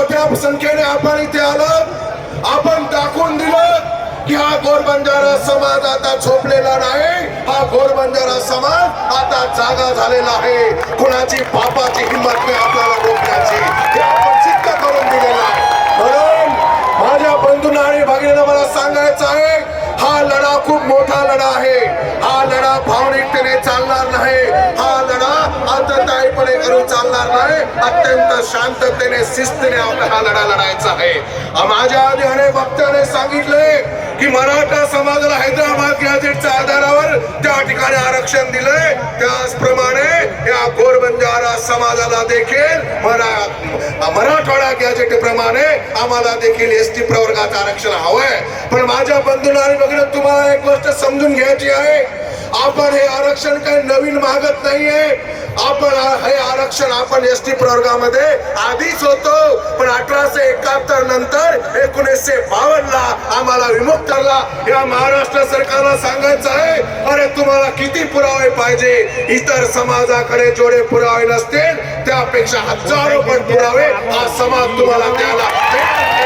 मोठ्या संख्येने आपण इथे आलं. आपण दाखवून दिलं की हा गोरबंजारा समाज आता झोपलेला नाही. हा गोरबंजारा समाज आता जागा झालेला आहे. कुणाची पापाची हिंमत नाही आपल्याला रोखण्याची. हे आपण सिद्ध करून दिलेलं आहे. म्हणून माझ्या बंधूंना आणि भगिनींना मला सांगायचं आहे हा लढा खूप मोठा लढा आहे. हा लढा भावनिकतेने चालणार नाही. हा लढा अर्थताईपणे करून चालणार नाही. अत्यंत शांततेने शिस्तीने आपला हा लढा लढायचा आहे. माझ्या आधी अनेक वक्त्याने सांगितले की मराठा समाजाला हैदराबाद गॅजेटच्या ठिकाणी आरक्षण दिलंय. त्याचप्रमाणे या गोरबंजारा समाजाला देखील मराठवाडा गॅजेट प्रमाणे आम्हाला देखील एस टी प्रवर्गाचं आरक्षण हवंय. पण माझ्या बंधूंना आणि तुम्हाला एक गोष्ट समजून घ्यायची आहे. आपण हे आरक्षण काही नवीन मागत नाहीये. आपण हे आरक्षण आपण एस टी प्रवर्गामध्ये आधीच होतो. पण अठराशे एकाहत्तर नंतर एकोणीसशे बावन्न ला आम्हाला विमुक्त करला या महाराष्ट्र सरकारला सांगायचं आहे अरे तुम्हाला किती पुरावे पाहिजे? इतर समाजाकडे जेवढे पुरावे नसतील त्यापेक्षा हजारो पण पुरावे हा समाज तुम्हाला द्यायला.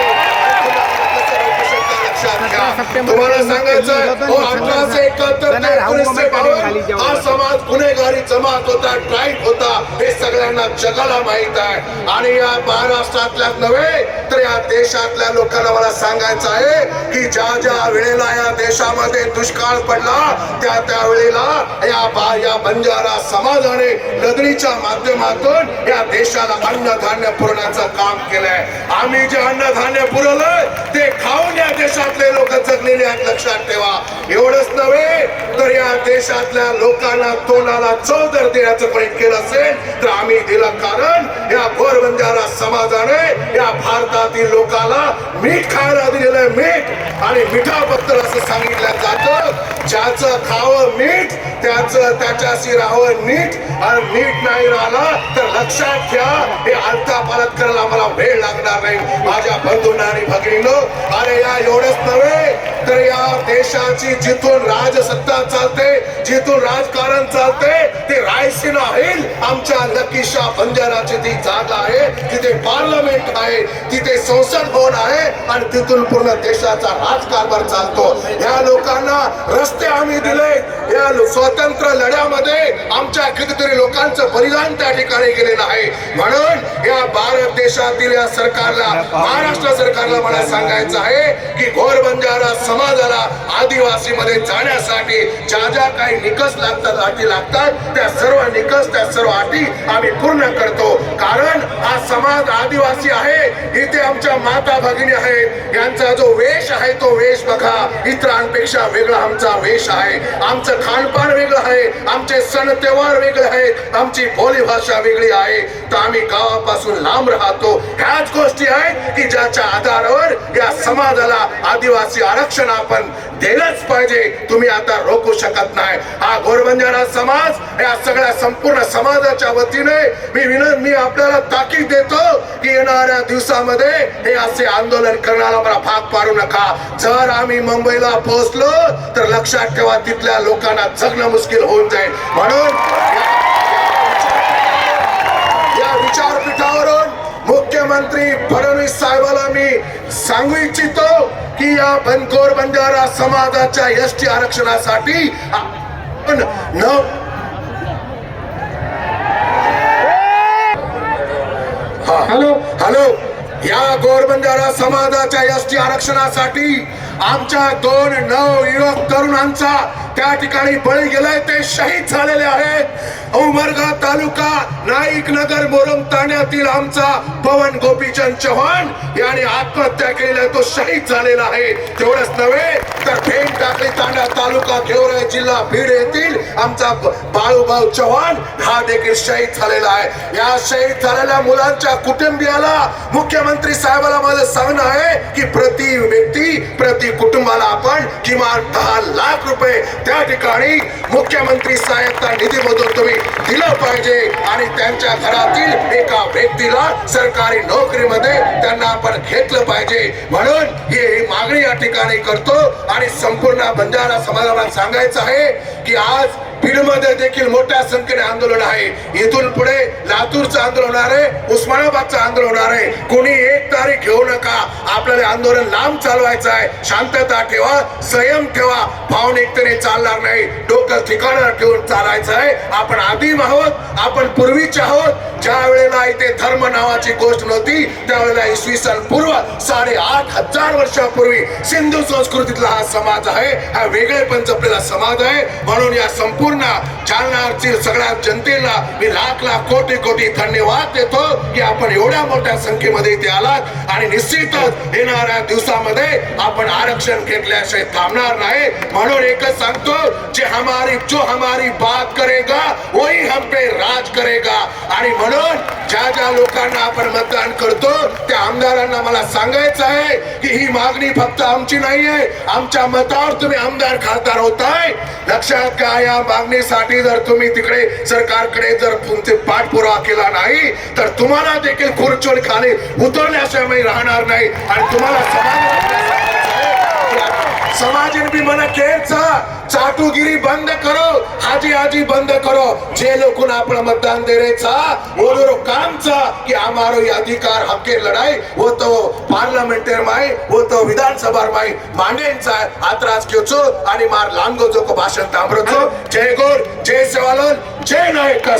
तुम्हाला सांगायचं हो अठराशे एकाहत्तर ते एकोणीसशे बावन्न हा समाज गुन्हेगारी जमात होता ट्राईब होता हे सगळ्यांना जगाला माहीत आहे. आणि या महाराष्ट्रातल्याच नव्हे तर या देशातल्या लोकांना मला सांगायचं आहे की ज्या ज्या वेळेला या देशामध्ये दुष्काळ पडला त्या त्या वेळेला या बा- या बंजारा समाजाने नदरीच्या माध्यमातून या देशाला अन्नधान्य पुरवण्याचं काम केलंय. आम्ही जे अन्नधान्य पुरवलंय ते खाऊन या देशातले लोक जगलेले आहेत लक्षात ठेवा. एवढंच नव्हे तर या देशातल्या लोकांना तोंडाला चव जर देण्याचं प्रयत्न केलं असेल तर आम्ही दिलं कारण या गोरबंजारा समाजाने या भारतातील लोकांना मीठ खायला दिलेलं मीठ. आणि मिठाबद्दल असं सांगितलं जातं ज्याचं खावं मीठ त्याचं त्याच्याशी राहावं नीट आणि नीट नाही राहिला तर लक्षात घ्या हे आलता पालत करायला मला वेळ लागणार नाही. माझ्या बंधूंना आणि भगिनीनो अरे या एवढंच नव्हे तर या देशाची जिथून राजसत्ता चालते जिथून राजकारण चालते ते रायसीना होईल आमच्या लकीशा बंजाराची ती जागा आहे. तिथे पार्लमेंट आहे तिथे संसद भवन आहे आणि तिथून पूर्ण देशाचा राजकारभार चालतो. या लोकांना रस्ते आम्ही दिले या स्वतंत्र लढ्यामध्ये आमच्या कितीतरी लोकांचं बलिदान त्या ठिकाणी गेलेलं आहे. म्हणून देशातील या सरकारला महाराष्ट्र सरकारला मला सांगायचं आहे की घोर बंजारा समाजाला आदिवासी मध्ये जाण्यासाठी ज्या ज्या काही निकष लागतात अटी लागतात त्या सर्व निकष त्या सर्व अटी आम्ही पूर्ण करतो. कारण हा समाज आदिवासी आहे इथे आमच्या माता भगिनी आहेत यांचा जो वेश आहे तो वेश बघा इतरांपेक्षा वेगळा आमचा वेश आहे. आमचं खानपान वेगळं आहे आमचे सण त्योहार वेगळे आहेत आमची बोली भाषा वेगळी आहे. तर आम्ही गावापासून लांब राहतो ह्याच गोष्टी आहेत की ज्याच्या आधारावर या समाजाला आदिवासी आरक्षण आपण दिलंच पाहिजे. तुम्ही आता रोखू शकत नाही. हा घोरबंजारा समाज या सगळ्या संपूर्ण समाजाच्या वतीने मी विनंत मी आपल्याला ताकीद देतो की येणाऱ्या दिवसामध्ये हे असे आंदोलन करण्याला मला भाग पाडू नका. जर आम्ही मुंबईला पोहोचलो तर लक्षात ठेवा तिथल्या लोकांना जगणं मुश्किल होऊन जाईल. म्हणून मुख्यमंत्री फडणवीस साहेबाला मी सांगू इच्छितो की या बनकोर बंजारा समाजाच्या एस टी आरक्षणासाठी न हॅलो हॅलो या गोरबंजारा समाजाच्या एस टी आरक्षणासाठी आमच्या दोन नव युवक तरुणांचा त्या ठिकाणी बळी गेलाय ते शहीद झालेले आहेत. उमरगा तालुका नाईक नगर मोरम ताण्यातील आमचा पवन गोपीचंद चव्हाण याने आत्महत्या केलेला तो शहीद झालेला आहे. तेवढंच नव्हे तर फेम टाकली तांडा तालुका गेवराई जिल्हा बीड येथील आमचा बाळूभाऊ चव्हाण हा देखील शहीद झालेला आहे. या शहीद झालेल्या मुलांच्या कुटुंबियाला मुख्यमंत्री साहेबाला माझं सांगणं आहे की प्रति व्यक्ती प्रति कुटुंबाला आपण किमान दहा लाख रुपये त्या ठिकाणी मुख्यमंत्री सहायता निधीमधून तुम्ही दिलं पाहिजे. आणि त्यांच्या घरातील एका व्यक्तीला सरकारी नोकरीमध्ये त्यांना आपण घेतलं पाहिजे. म्हणून हे ही मागणी या ठिकाणी करतो. आणि संपूर्ण बंजारा समाजाला सांगायचं आहे की आज बीडमध्ये देखील मोठ्या संख्येने आंदोलन आहे. इथून पुढे लातूरचं आंदोलन होणार आहे उस्मानाबादचं आंदोलन होणार आहे. कोणी एक तारीख घेऊ नका. आपल्याला आंदोलन लांब चालवायचं आहे. शांतता ठेवा संयम ठेवा. भावनिकतेने चालणार नाही. डोकं ठिकाणा ठेवून चालायचं आहे. आपण आदिम आहोत आपण पूर्वीचे आहोत. ज्या वेळेला इथे धर्म नावाची गोष्ट नव्हती त्यावेळेला इसवी सन पूर्व साडेआठ हजार वर्षापूर्वी सिंधू संस्कृतीतला हा समाज आहे. हा वेगळेपण जपलेला समाज आहे. म्हणून या संपूर्ण Luna जालनातील सगळ्या जनतेला मी लाख लाख कोटी कोटी धन्यवाद देतो की आपण एवढ्या मोठ्या संख्येमध्ये इथे आलात आणि निश्चितच येणाऱ्या दिवसामध्ये आपण आरक्षण घेतल्याशिवाय थांबणार नाही. म्हणून एकच सांगतो जे हमारी जो हमारी बात करेगा वही हम पे राज करेगा. आणि म्हणून ज्या ज्या लोकांना आपण मतदान करतो त्या आमदारांना मला सांगायचं आहे की ही मागणी फक्त आमची नाही आहे आमच्या मतावर तुम्ही आमदार खासदार होताय. लक्षात घ्या या मागणीसाठी जर तुम्ही तिकडे सरकारकडे जर तुमचे पाठपुरावा केला नाही तर तुम्हाला देखील खुर्चून खाली उतरल्याशिवाय राहणार नाही. आणि तुम्हाला समाज समाजन भी मन केचा चाटुगिरी बंद करो आजी आजी बंद करो। जे लोग ना अपन मतदान दे रहे था वो लोग काम था कि हमारो ये अधिकार हमके लड़ाई वो तो पार्लियामेंटर माई वो तो विधानसभा माई मांगे इंसान आत्राज क्यों चो अनिमार लांगो जो को भाषण दाम रचो जय गोर जय सेवालोल जय नायक का